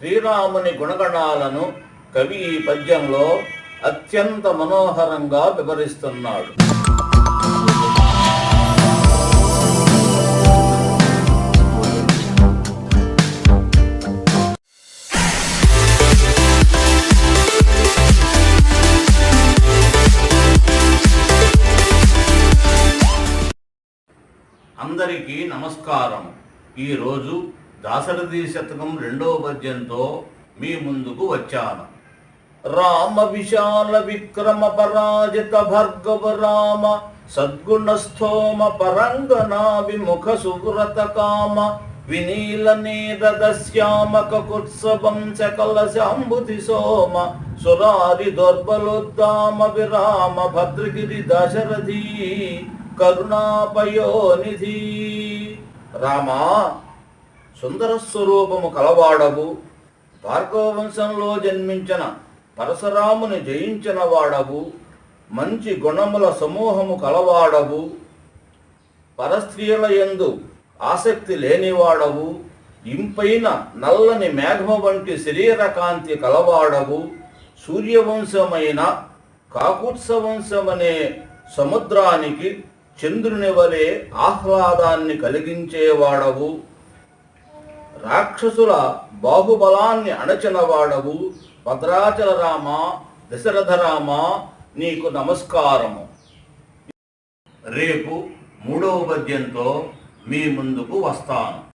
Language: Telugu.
శ్రీరాముని గుణగణాలను కవి ఈ పద్యంలో అత్యంత మనోహరంగా వివరిస్తున్నాడు. అందరికీ నమస్కారం. ఈరోజు దాశరథి శతకం రెండవ పద్యంతో మీ ముందుకు వచ్చాను. రామ విశాల విక్రమ పరాజిత భర్గవ రామ సద్గుణస్థోమ పరంగనా విముఖ సువ్రత కామ వినీల నీరద శ్యామ కకుత్సవం సకల శాంబుధి సోమ సురారి దుర్బలోద్దామ విరామ భద్రగిరి దశరథి కరుణాపయోనిధి. రామా సుందర స్వరూపము కలవాడవు భార్గవవంశంలో జన్మించిన పరశురాముని జయించిన వాడవు మంచి గుణముల సమూహము కలవాడవు పరస్త్రీల యందు ఆసక్తి లేనివాడవు ఇంపైన నల్లని మేఘము వంటి శరీర కాంతి కలవాడవు సూర్యవంశమైన కాకుత్సవంశమనే సముద్రానికి చంద్రుని వలె ఆహ్లాదాన్ని కలిగించేవాడవు రాక్షసుల బాహుబలాన్ని అణచినవాడవు. భద్రాచల రామ దశరథ రామ నీకు నమస్కారము. రేపు మూడవ పద్యంతో మీ ముందుకు వస్తాను.